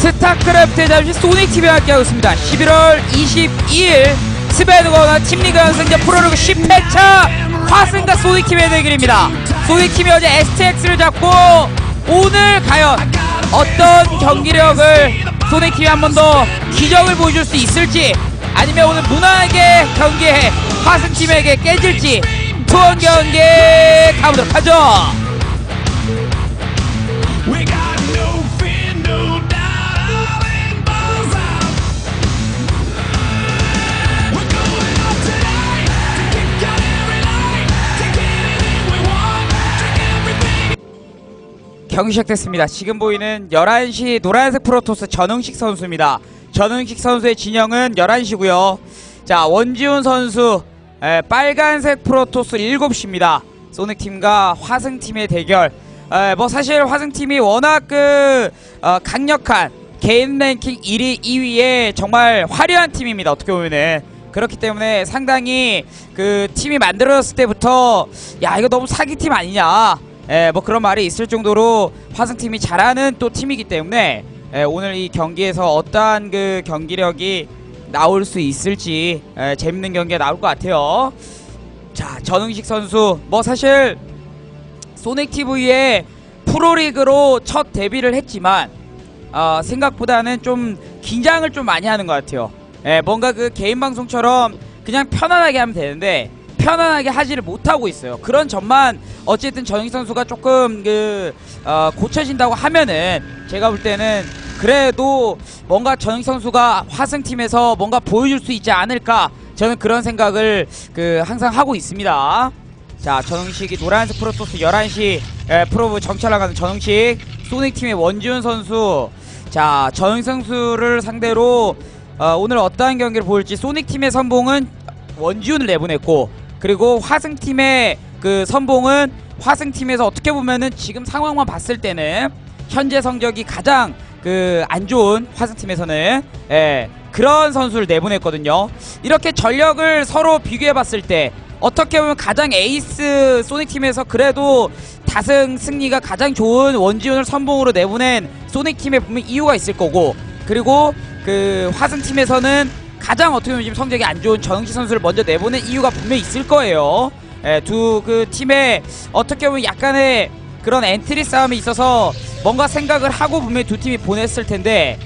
스타크래프트 잠시 소닉TV와 함께하고 있습니다. 11월 22일 스베드거나 팀리그 연승전 프로리그 10회차 화승과 소닉팀의 대결입니다. 소닉팀이 어제 STX를 잡고 오늘 과연 어떤 경기력을 소닉팀이 한번 더 기적을 보여줄 수 있을지 아니면 오늘 무난하게 경기에 화승팀에게 깨질지 투원 경기 가보도록 하죠 경기 시작됐습니다. 지금 보이는 11시 노란색 프로토스 전흥식 선수입니다. 전흥식 선수의 진영은 11시고요. 자, 원지훈 선수 에, 빨간색 프로토스 7시입니다. 소닉팀과 화승팀의 대결. 에, 뭐 사실 화승팀이 워낙 그 어, 강력한 개인 랭킹 1위, 2위에 정말 화려한 팀입니다. 어떻게 보면은 그렇기 때문에 상당히 그 팀이 만들어졌을 때부터 야 이거 너무 사기팀 아니냐 예, 뭐 그런 말이 있을 정도로 화승팀이 잘하는 또 팀이기 때문에 예, 오늘 이 경기에서 어떠한 그 경기력이 나올 수 있을지 예, 재밌는 경기가 나올 것 같아요. 자, 전흥식 선수 뭐 사실 소닉 TV에 프로리그로 첫 데뷔를 했지만 어, 생각보다는 좀 긴장을 좀 많이 하는 것 같아요. 예, 뭔가 그 개인 방송처럼 그냥 편안하게 하면 되는데 편안하게 하지를 못하고 있어요. 그런 점만 어쨌든 전희 선수가 조금 그 어, 고쳐진다고 하면은 제가 볼 때는 그래도 뭔가 전희 선수가 화승팀에서 뭔가 보여줄 수 있지 않을까 저는 그런 생각을 그 항상 하고 있습니다. 자 전흥식이 노란색 프로토스 11시 에, 프로브 정찰나가는 전흥식 소닉팀의 원지훈 선수 자 전흥 선수를 상대로 어, 오늘 어떠한 경기를 보일지 소닉팀의 선봉은 원지훈을 내보냈고 그리고 화승팀의 그 선봉은 화승팀에서 어떻게 보면은 지금 상황만 봤을 때는 현재 성적이 가장 그 안 좋은 화승팀에서는 예, 그런 선수를 내보냈거든요. 이렇게 전력을 서로 비교해 봤을 때 어떻게 보면 가장 에이스 소닉팀에서 그래도 다승 승리가 가장 좋은 원지훈을 선봉으로 내보낸 소닉팀에 보면 이유가 있을 거고 그리고 그 화승팀에서는 가장 어떻게 보면 지금 성적이 안 좋은 전흥식 선수를 먼저 내보낸 이유가 분명히 있을 거예요. 예, 두그 팀의 어떻게 보면 약간의 그런 엔트리 싸움이 있어서 뭔가 생각을 하고 분명히 두 팀이 보냈을 텐데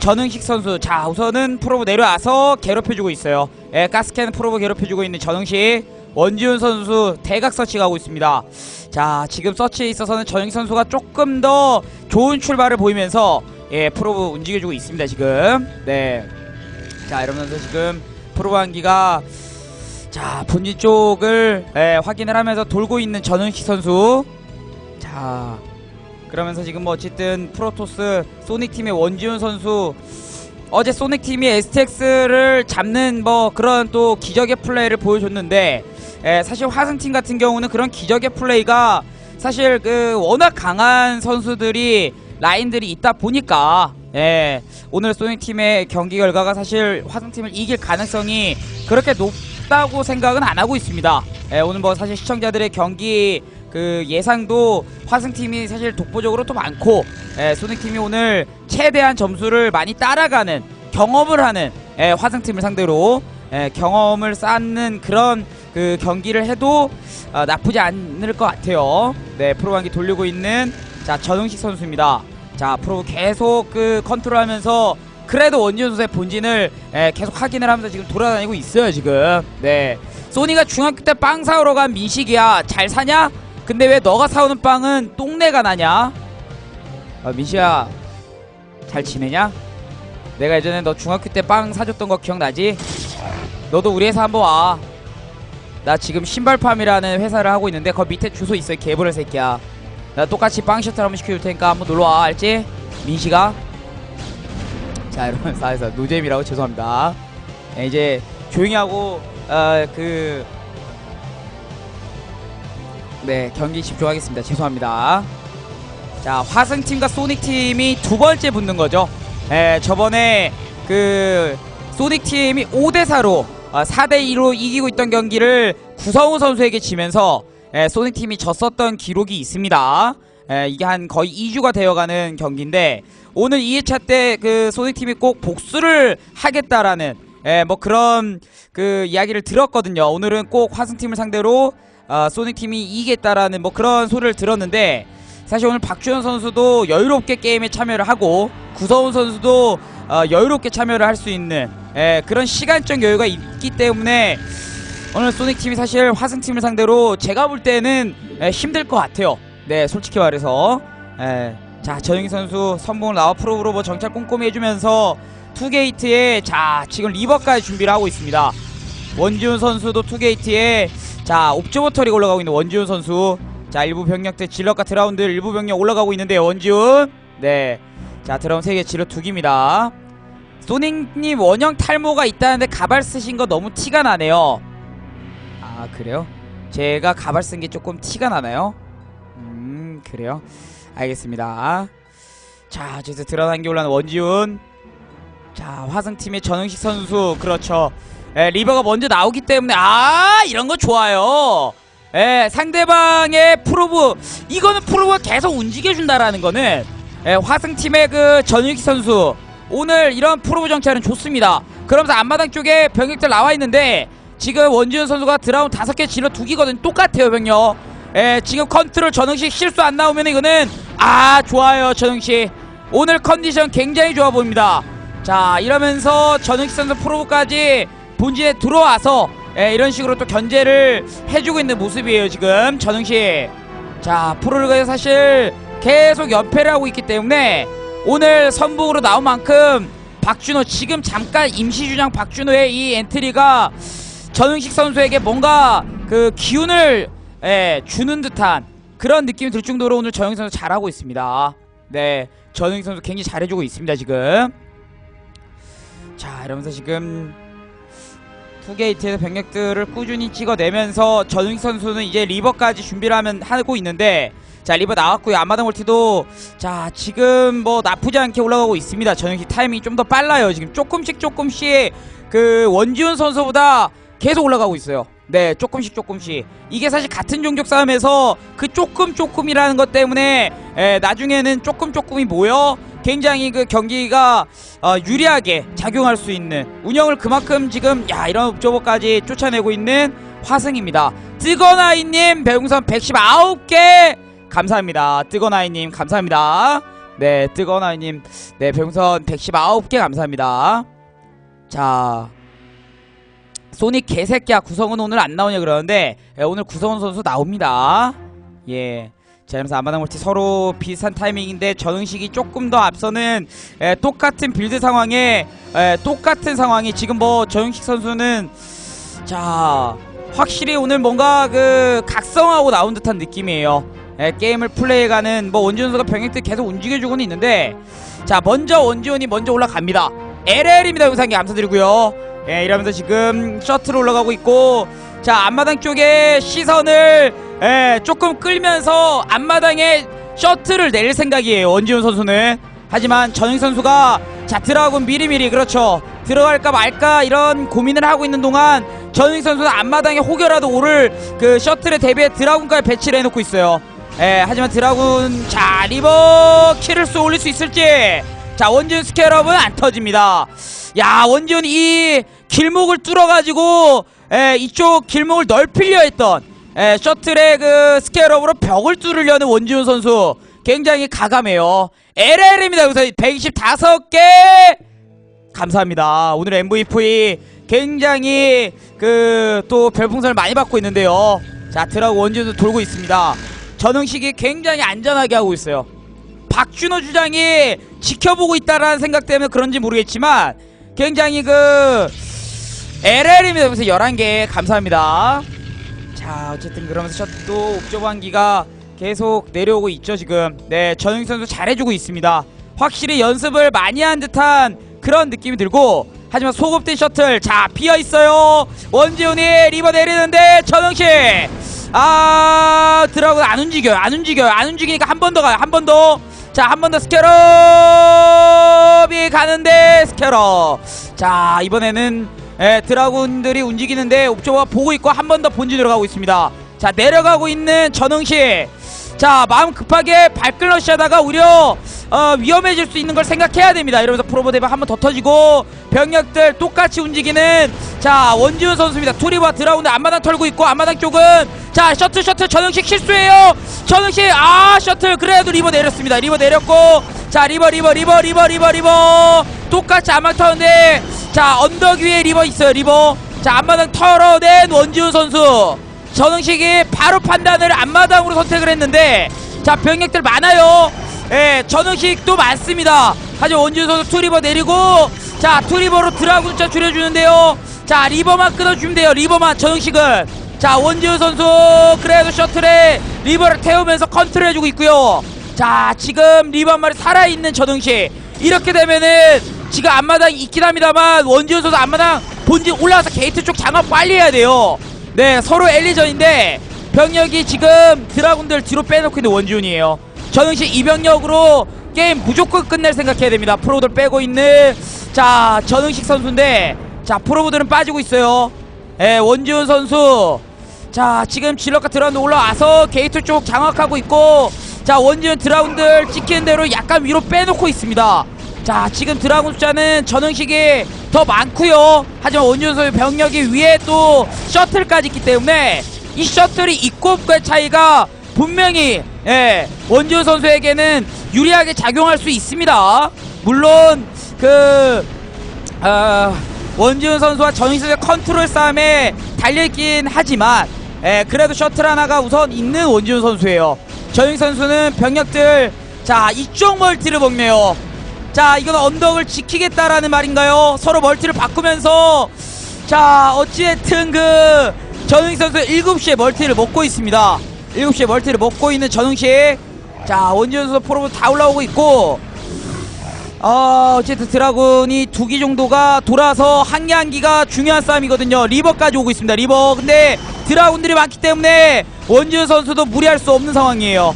전흥식 선수 자 우선은 프로브 내려와서 괴롭혀주고 있어요. 예, 가스캔 프로브 괴롭혀주고 있는 전흥식 원지훈 선수 대각 서치 가고 있습니다. 자 지금 서치에 있어서는 전흥식 선수가 조금 더 좋은 출발을 보이면서 예 프로브 움직여주고 있습니다 지금 네. 자 이러면서 지금 프로브 한기가 자 본진 쪽을 예, 확인을 하면서 돌고 있는 전흥식 선수. 자 그러면서 지금 뭐 어쨌든 프로토스 소닉 팀의 원지훈 선수 어제 소닉 팀이 STX를 잡는 뭐 그런 또 기적의 플레이를 보여줬는데 예, 사실 화승 팀 같은 경우는 그런 기적의 플레이가 사실 그 워낙 강한 선수들이 라인들이 있다 보니까 예, 오늘 소닉 팀의 경기 결과가 사실 화승 팀을 이길 가능성이 그렇게 높다고 생각은 안 하고 있습니다. 예, 오늘 뭐 사실 시청자들의 경기 그 예상도 화승팀이 사실 독보적으로 또 많고 예, 소닉팀이 오늘 최대한 점수를 많이 따라가는 경험을 하는 예, 화승팀을 상대로 예, 경험을 쌓는 그런 그 경기를 해도 어, 나쁘지 않을 것 같아요. 네 프로 경기 돌리고 있는 자 전흥식 선수입니다. 자 프로 계속 그 컨트롤하면서 그래도 원지훈 선수의 본진을 예, 계속 확인을 하면서 지금 돌아다니고 있어요 지금. 네 소니가 중학교 때 빵 사오러 간 민식이야 잘 사냐? 근데 왜 너가 사오는 빵은 똥내가 나냐? 아, 민식아 잘 지내냐? 내가 예전에 너 중학교 때 빵 사줬던 거 기억나지? 너도 우리 회사 한번 와. 나 지금 신발팜이라는 회사를 하고 있는데 거 밑에 주소 있어 이 개불을 새끼야. 나 똑같이 빵 셔틀 한번 시켜줄 테니까 한번 놀러 와 알지? 민식아. 자 여러분 사회에서 노잼이라고 죄송합니다. 네, 이제 조용히 하고 어 그 네 경기 집중하겠습니다. 죄송합니다. 자 화승팀과 소닉팀이 두 번째 붙는 거죠. 예, 저번에 그 소닉팀이 5대4로 어, 4대2로 이기고 있던 경기를 구성우 선수에게 지면서 예, 소닉팀이 졌었던 기록이 있습니다. 에, 이게 한 거의 2주가 되어가는 경기인데 오늘 2회차 때 그 소닉팀이 꼭 복수를 하겠다라는 에, 뭐 그런 그 이야기를 들었거든요. 오늘은 꼭 화승팀을 상대로 어, 소닉팀이 이기겠다라는 뭐 그런 소리를 들었는데 사실 오늘 박주현 선수도 여유롭게 게임에 참여를 하고 구서훈 선수도 어, 여유롭게 참여를 할 수 있는 에, 그런 시간적 여유가 있기 때문에 오늘 소닉팀이 사실 화승팀을 상대로 제가 볼 때는 에, 힘들 것 같아요. 네, 솔직히 말해서. 에, 자, 전영희 선수 선봉을 나와 프로브로 뭐 정찰 꼼꼼히 해주면서 투게이트에 자, 지금 리버까지 준비를 하고 있습니다. 원지훈 선수도 투게이트에 자, 옵저버터리가 올라가고 있는 원지훈 선수. 자, 일부 병력들 질럿과 드라운드 일부 병력 올라가고 있는데요, 원지훈. 네. 자, 드라운 3개 질럿 2기입니다. 소닉님 원형 탈모가 있다는데 가발 쓰신 거 너무 티가 나네요. 아 그래요? 제가 가발 쓴 게 조금 티가 나나요? 음 그래요? 알겠습니다. 자 어쨌든 드러난 게 올라는 원지훈. 자 화승팀의 전흥식 선수 그렇죠. 에, 리버가 먼저 나오기 때문에 아 이런 거 좋아요. 에, 상대방의 프로브 이거는 프로브가 계속 움직여준다라는 거는 에, 화승팀의 그 전유기 선수 오늘 이런 프로브 정찰은 좋습니다. 그러면서 앞마당 쪽에 병력들 나와 있는데 지금 원지훈 선수가 드라운 다섯 개 질러 두 기거든 똑같아요 병력. 에, 지금 컨트롤 전흥식 실수 안 나오면 이거는 아 좋아요 전흥식 오늘 컨디션 굉장히 좋아 보입니다. 자 이러면서 전흥식 선수 프로브까지 본진에 들어와서 에, 이런 식으로 또 견제를 해주고 있는 모습이에요 지금 전흥식. 자 프로리그에 사실 계속 연패를 하고 있기 때문에 오늘 선봉으로 나온 만큼 박준호 지금 잠깐 임시주장 박준호의 이 엔트리가 전흥식 선수에게 뭔가 그 기운을 예, 주는 듯한 그런 느낌이 들 정도로 오늘 전흥식 선수 잘하고 있습니다. 네, 전흥식 선수 굉장히 잘해주고 있습니다 지금. 자, 이러면서 지금 투게이트에서 병력들을 꾸준히 찍어내면서 전흥식 선수는 이제 리버까지 준비를 하면 하고 있는데 자 리버 나왔고요 앞마당 멀티도 자 지금 뭐 나쁘지 않게 올라가고 있습니다 전흥식 타이밍이 좀 더 빨라요 지금 조금씩 조금씩 그 원지훈 선수보다 계속 올라가고 있어요. 네 조금씩 조금씩. 이게 사실 같은 종족 싸움에서 그 조금 조금이라는 것 때문에 에, 나중에는 조금 조금이 모여 굉장히 그 경기가 어, 유리하게 작용할 수 있는 운영을 그만큼 지금 야 이런 옵저버까지 쫓아내고 있는 화승입니다. 뜨거나이님 배웅선 119개! 감사합니다. 뜨거나이님 감사합니다. 네 뜨거나이님 네 배웅선 119개 감사합니다. 자 소닉 개새끼야 구성은 오늘 안 나오냐 그러는데 예, 오늘 구성원 선수 나옵니다 예 자, 이러면서 아마당 멀티 서로 비슷한 타이밍인데 전응식이 조금 더 앞서는 에, 똑같은 빌드 상황에 에, 똑같은 상황이 지금 뭐 전응식 선수는 자 확실히 오늘 뭔가 그 각성하고 나온 듯한 느낌이에요. 에, 게임을 플레이해가는 뭐 원지훈 선수가 병역들 계속 움직여주고는 있는데 자 먼저 원지훈이 먼저 올라갑니다. LL입니다 영상에 감사드리고요. 예, 이러면서 지금 셔틀 올라가고 있고 자 앞마당 쪽에 시선을 예, 조금 끌면서 앞마당에 셔틀을 낼 생각이에요 원지훈 선수는. 하지만 전희 선수가 자 드라군 미리미리 그렇죠. 들어갈까 말까 이런 고민을 하고 있는 동안 전희 선수는 앞마당에 혹여라도 오를 그 셔틀에 대비해 드라군까지 배치를 해놓고 있어요. 예, 하지만 드라군 자 리버 키를 쏘 올릴 수 있을지. 자 원지훈 스케럽은 안 터집니다. 야 원지훈 이 길목을 뚫어가지고 에, 이쪽 길목을 넓히려 했던 에, 셔틀의 그 스케일업으로 벽을 뚫으려는 원지훈 선수 굉장히 가감해요. LL입니다. 여기서 125개! 감사합니다. 오늘 MVP 굉장히 그 또 별풍선을 많이 받고 있는데요. 자 드라고 원지훈 돌고 있습니다. 전흥식이 굉장히 안전하게 하고 있어요. 박준호 주장이 지켜보고 있다라는 생각 때문에 그런지 모르겠지만 굉장히 그 LL입니다. 그래서 11개 감사합니다. 자, 어쨌든 그러면서 셔또 옵저버 한기가 계속 내려오고 있죠, 지금. 네, 전용 선수 잘해주고 있습니다. 확실히 연습을 많이 한 듯한 그런 느낌이 들고 하지만 소급된 셔틀 자 비어있어요 원지훈이 리버 내리는데 전영식 아 드라군 안 움직여요 안 움직여요 안 움직이니까 한 번 더 가요 한 번더자 한 번 더 스캐럽이 가는데 스캐럽 자 이번에는 예, 드라군들이 움직이는데 옵저버가 보고 있고 한 번 더 본진으로 가고 있습니다. 자 내려가고 있는 전흥식 자 마음 급하게 발클러시 하다가 오히려 어, 위험해질 수 있는 걸 생각해야 됩니다. 이러면서 프로보 대박 한번 더 터지고 병력들 똑같이 움직이는 자 원지훈 선수입니다. 투리와 드라운드 앞마당 털고 있고 앞마당 쪽은 자 셔틀 셔틀 전형식 실수예요. 전형식 아 셔틀. 그래도 리버 내렸습니다. 리버 내렸고 자 리버 리버 리버 리버 리버. 리버 똑같이 앞마당 터는데 자 언덕 위에 리버 있어요 리버. 자 앞마당 털어낸 원지훈 선수. 전응식이 바로 판단을 앞마당으로 선택을 했는데 자 병력들 많아요. 예 전응식도 많습니다. 하지만 원준 선수 투리버 내리고 자 투리버로 드라군 숫자 줄여주는데요. 자 리버만 끊어주면 돼요 리버만 전응식은 자 원지훈 선수 그래도 셔틀에 리버를 태우면서 컨트롤 해주고 있고요. 자 지금 리버 한 마리 살아있는 전응식. 이렇게 되면은 지금 앞마당 있긴 합니다만 원지훈 선수 앞마당 본진 올라와서 게이트 쪽 장악 빨리 해야 돼요. 네 서로 엘리전인데 병력이 지금 드라군들 뒤로 빼놓고 있는 원지훈이에요. 전응식 이병력으로 게임 무조건 끝낼 생각해야 됩니다. 프로들 빼고 있는 자 전응식 선수인데 자 프로브들은 빠지고 있어요. 예 원지훈 선수 자 지금 질럿과 드라운드 올라와서 게이트 쪽 장악하고 있고 자 원지훈 드라운들 찍히는 대로 약간 위로 빼놓고 있습니다 자 지금 드라군 숫자는 전응식이 더 많고요. 하지만 선수 병력이 위에 또 셔틀까지 있기 때문에 이 셔틀이 있고 없고의 차이가 분명히 예, 원지훈 선수에게는 유리하게 작용할 수 있습니다. 물론 그 어, 원지훈 선수와 전희선의 컨트롤 싸움에 달려있긴 하지만 예, 그래도 셔틀 하나가 우선 있는 원지훈 선수예요. 전희 선수는 병력들 자 이쪽 멀티를 먹네요 자 이건 언덕을 지키겠다라는 말인가요 서로 멀티를 바꾸면서 자 어찌됐든 그 전흥 선수 7시에 멀티를 먹고 있습니다 7시에 멀티를 먹고 있는 전흥식 자 원지훈 선수 프로브 다 올라오고 있고 어, 어쨌든 드라군이 두 기 정도가 돌아서 한개한 기가 중요한 싸움이거든요. 리버까지 오고 있습니다. 리버. 근데 드라군들이 많기 때문에 원지훈 선수도 무리할 수 없는 상황이에요.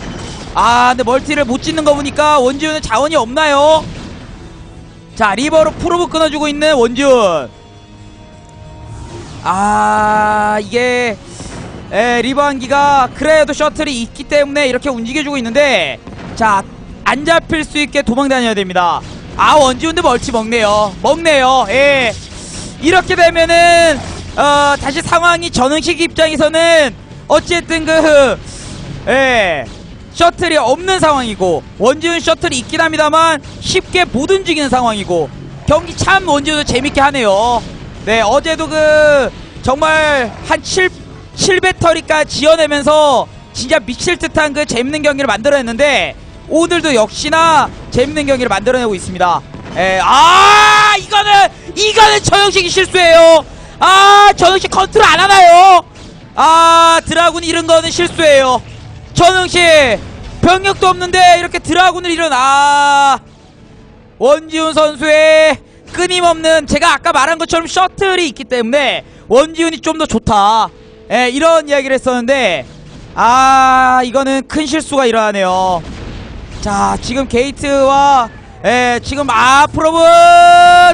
아, 근데 멀티를 못 짓는 거 보니까 원지훈은 자원이 없나요? 자, 리버로 프로브 끊어주고 있는 원지훈. 아, 이게 에, 리버 한기가 그래도 셔틀이 있기 때문에 이렇게 움직여주고 있는데 자, 안 잡힐 수 있게 도망 다녀야 됩니다. 아, 원지훈도 멀티 먹네요. 먹네요. 예. 이렇게 되면은 어, 다시 상황이 전응식 입장에서는 어쨌든 그 예. 셔틀이 없는 상황이고 원지훈 셔틀이 있긴 합니다만 쉽게 못 움직이는 상황이고 경기 참 원지훈은 재밌게 하네요. 네 어제도 그 정말 한 7, 7배터리까지 지어내면서 진짜 미칠 듯한 그 재밌는 경기를 만들어냈는데 오늘도 역시나 재밌는 경기를 만들어내고 있습니다. 에, 아 이거는 이거는 저영식이 실수예요. 아 저영식 컨트롤 안 하나요? 아 드라군 잃은 거는 실수예요. 전흥식 병력도 없는데 이렇게 드라군을 잃어나 원지훈 선수의 끊임없는 제가 아까 말한 것처럼 셔틀이 있기 때문에 원지훈이 좀 더 좋다. 예, 이런 이야기를 했었는데 아 이거는 큰 실수가 일어나네요. 자 지금 게이트와 예, 지금 앞으로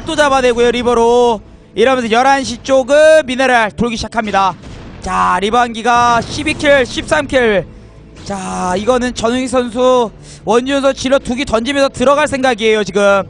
또 잡아내고요 리버로. 이러면서 11시 쪽은 미네랄 돌기 시작합니다. 자 리반기가 12킬 13킬 자 이거는 전웅희 선수 선수 질러 두기 던지면서 들어갈 생각이에요 지금.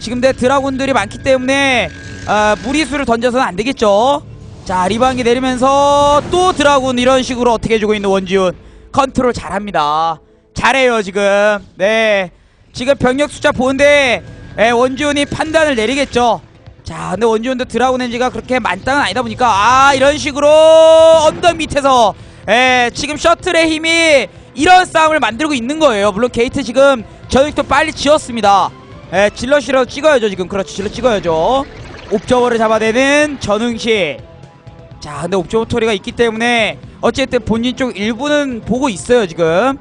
지금 내 드라군들이 많기 때문에 아, 무리수를 던져서는 안 되겠죠. 자 리반기 내리면서 또 드라군 이런 식으로 어떻게 해주고 있는 원지훈 컨트롤 잘합니다. 잘해요 지금. 네. 지금 병력 숫자 보는데 예, 원지훈이 판단을 내리겠죠. 자 근데 원지훈도 드라군 엔지가 그렇게 많다는 아니다 보니까 아 이런 식으로 언덕 밑에서 예, 지금 셔틀의 힘이 이런 싸움을 만들고 있는 거예요. 물론 게이트 지금 저녁도 빨리 지었습니다. 예, 질럿이라도 찍어야죠 지금. 그렇죠 질럿 찍어야죠. 옵저버를 잡아내는 전흥식 자 근데 옵저버 토리가 있기 때문에 어쨌든 본진 쪽 일부는 보고 있어요 지금.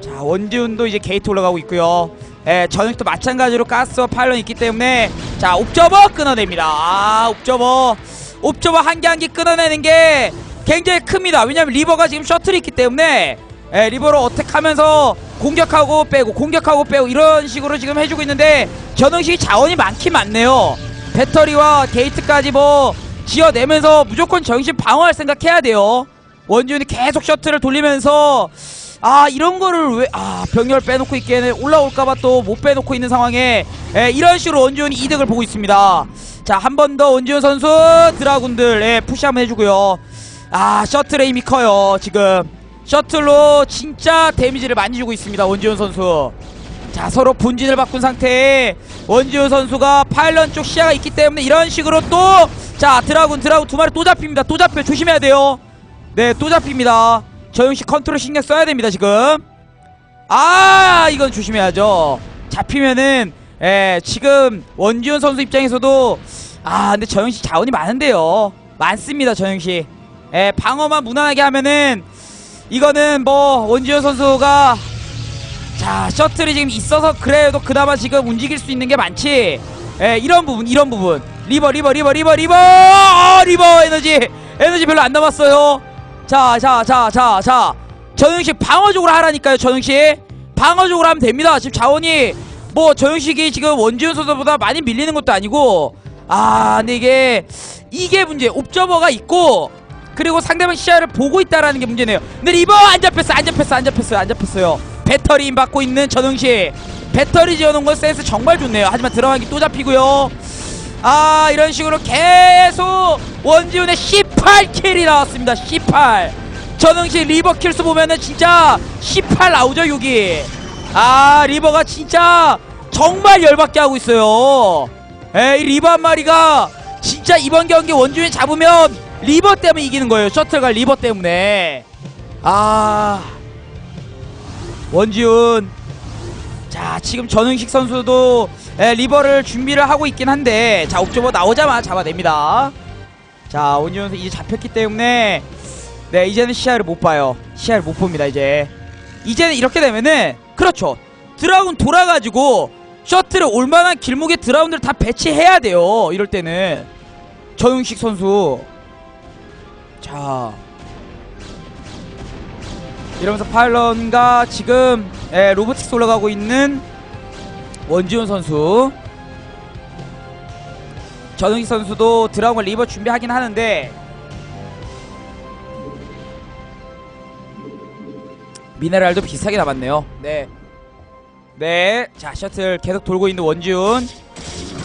자 원지훈도 이제 게이트 올라가고 있고요. 예, 전역도 마찬가지로 가스와 파일럿 있기 때문에 자 옵저버 끊어냅니다. 아 옵저버. 옵저버 한 개 한 개 끊어내는 게 굉장히 큽니다. 왜냐면 리버가 지금 셔틀이 있기 때문에 예, 리버로 어택하면서 공격하고 빼고 공격하고 빼고 이런 식으로 지금 해주고 있는데 전응식이 자원이 많긴 많네요. 배터리와 게이트까지 뭐 지어내면서 무조건 정신 방어할 생각 해야 돼요. 원지훈이 계속 셔틀을 돌리면서 아 이런 거를 왜 아 병렬 빼놓고 있기에는 올라올까봐 또 못 빼놓고 있는 상황에 에, 이런 식으로 원지훈이 이득을 보고 있습니다. 자 한 번 더 원지훈 선수 드라군들 에, 푸시 한번 해주고요 아 셔틀 에임이 커요 지금. 셔틀로 진짜 데미지를 많이 주고 있습니다 원지훈 선수. 자 서로 본진을 바꾼 상태에 원지훈 선수가 파일런 쪽 시야가 있기 때문에 이런 식으로 또 자 드라군 드라군 두 마리 또 잡힙니다. 또 잡혀 조심해야 돼요. 네 또 잡힙니다. 저영씨 컨트롤 신경 써야 됩니다 지금. 아 이건 조심해야죠. 잡히면은 예 지금 원지훈 선수 입장에서도 아 근데 저영씨 자원이 많은데요. 많습니다 저영씨 예 방어만 무난하게 하면은 이거는 뭐 원지훈 선수가 자 셔틀이 지금 있어서 그래도 그나마 지금 움직일 수 있는 게 많지. 예 이런 부분 이런 부분. 리버 리버 리버 리버 리버! 어, 리버 에너지 에너지 별로 안 남았어요. 자 자 자 자 자. 전영식 방어적으로 하라니까요 전영식. 방어적으로 하면 됩니다. 지금 자원이 뭐 전영식이 지금 원지훈 선수보다 많이 밀리는 것도 아니고. 아 근데 이게 이게 문제. 옵저버가 있고 그리고 상대방 시야를 보고 있다라는 게 문제네요. 근데 리버 안 잡혔어, 안 잡혔어, 안 잡혔어요, 안 잡혔어요. 배터리 임 받고 있는 전응시 배터리 지어놓은 건 센스 정말 좋네요. 하지만 들어가기 또 잡히고요. 아 이런 식으로 계속 원지훈의 18킬이 나왔습니다. 18. 전응시 리버 킬수 보면은 진짜 18 나오죠 여기. 아 리버가 진짜 정말 열받게 하고 있어요. 에이 리버 한 마리가 진짜 이번 경기 원준이 잡으면 리버 때문에 이기는 거예요. 셔틀과 리버 때문에. 아 원지훈. 자 지금 전흥식 선수도 에, 리버를 준비를 하고 있긴 한데 자 옵저버 나오자마자 잡아냅니다. 자 원지훈 이제 잡혔기 때문에 네 이제는 시야를 못 봐요. 시야를 못 봅니다 이제. 이제는 이렇게 되면은 그렇죠. 드라군 돌아가지고 셔틀을 올만한 길목에 드라군들 다 배치해야 돼요. 이럴 때는 전웅식 선수. 자 이러면서 파일런과 지금 예, 로보틱스 올라가고 있는 원지훈 선수. 전웅식 선수도 드라군 리버 준비하긴 하는데 미네랄도 비슷하게 남았네요. 네. 네. 자, 셔틀 계속 돌고 있는 원지훈.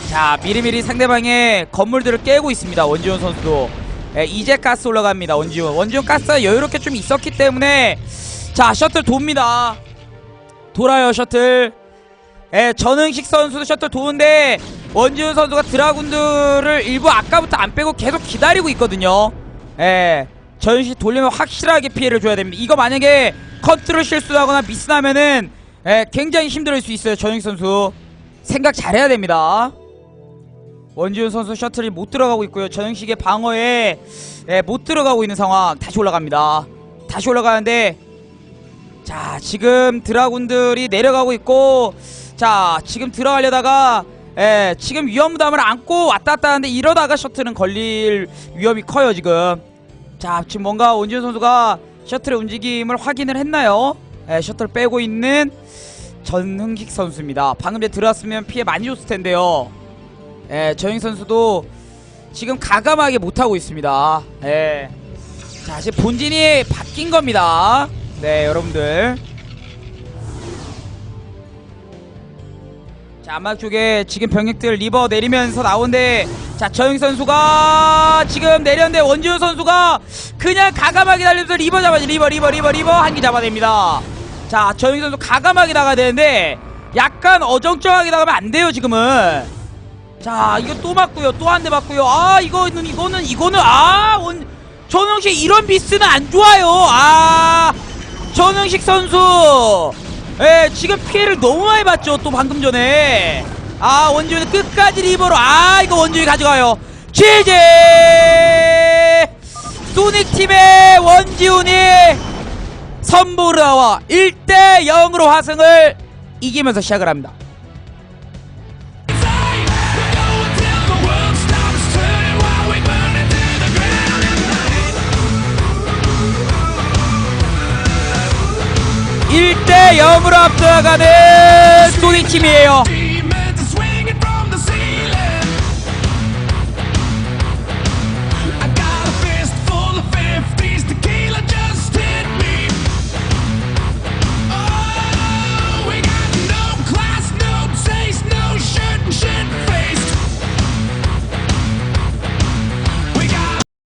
자, 미리미리 상대방의 건물들을 깨고 있습니다. 원지훈 선수도. 예, 이제 가스 올라갑니다. 원지훈. 원지훈 가스가 여유롭게 좀 있었기 때문에 자, 셔틀 돕니다. 돌아요, 셔틀. 예, 전흥식 선수도 셔틀 도는데 원지훈 선수가 드라군들을 일부 아까부터 안 빼고 계속 기다리고 있거든요. 예. 전시 돌리면 확실하게 피해를 줘야 됩니다. 이거 만약에 컨트롤 실수하거나 미스나면은 예, 굉장히 힘들을 수 있어요. 전영식 선수 생각 잘해야 됩니다. 원지훈 선수 셔틀이 못 들어가고 있고요. 전영식의 방어에 예, 못 들어가고 있는 상황. 다시 올라갑니다. 다시 올라가는데 자 지금 드라군들이 내려가고 있고 자 지금 들어가려다가 예, 지금 위험 부담을 안고 왔다 갔다 하는데 이러다가 셔틀은 걸릴 위험이 커요 지금 자 지금 뭔가 원지훈 선수가 셔틀의 움직임을 확인을 했나요? 예, 셔틀 빼고 있는 전흥식 선수입니다. 방금 전에 들어왔으면 피해 많이 줬을 텐데요. 예, 전흥 선수도 지금 가감하게 못하고 있습니다. 예. 자, 지금 본진이 바뀐 겁니다. 네, 여러분들. 자, 안막 쪽에 지금 병력들 리버 내리면서 나오는데 자, 저영 선수가 지금 내렸는데 원지훈 선수가 그냥 가감하게 달리면서 리버 잡아지 리버 리버 리버 리버 한 개 잡아냅니다. 자, 저영 선수 가감하게 나가야 되는데 약간 어정쩡하게 나가면 안 돼요, 지금은. 자, 이거 또 맞고요. 또 한 대 맞고요. 아, 이거는 이거는 이거는 아, 원 전영식 이런 미스는 안 좋아요. 아, 전영식 선수. 예, 지금 피해를 너무 많이 봤죠. 또 방금 전에. 아, 원지훈이 끝까지 리버로. 아, 이거 원지훈이 가져가요. GG! 소닉팀의 원지훈이 선보를 나와 1대 0으로 화승을 이기면서 시작을 합니다. Ground. 1대 0으로 앞서가는 소닉팀이에요.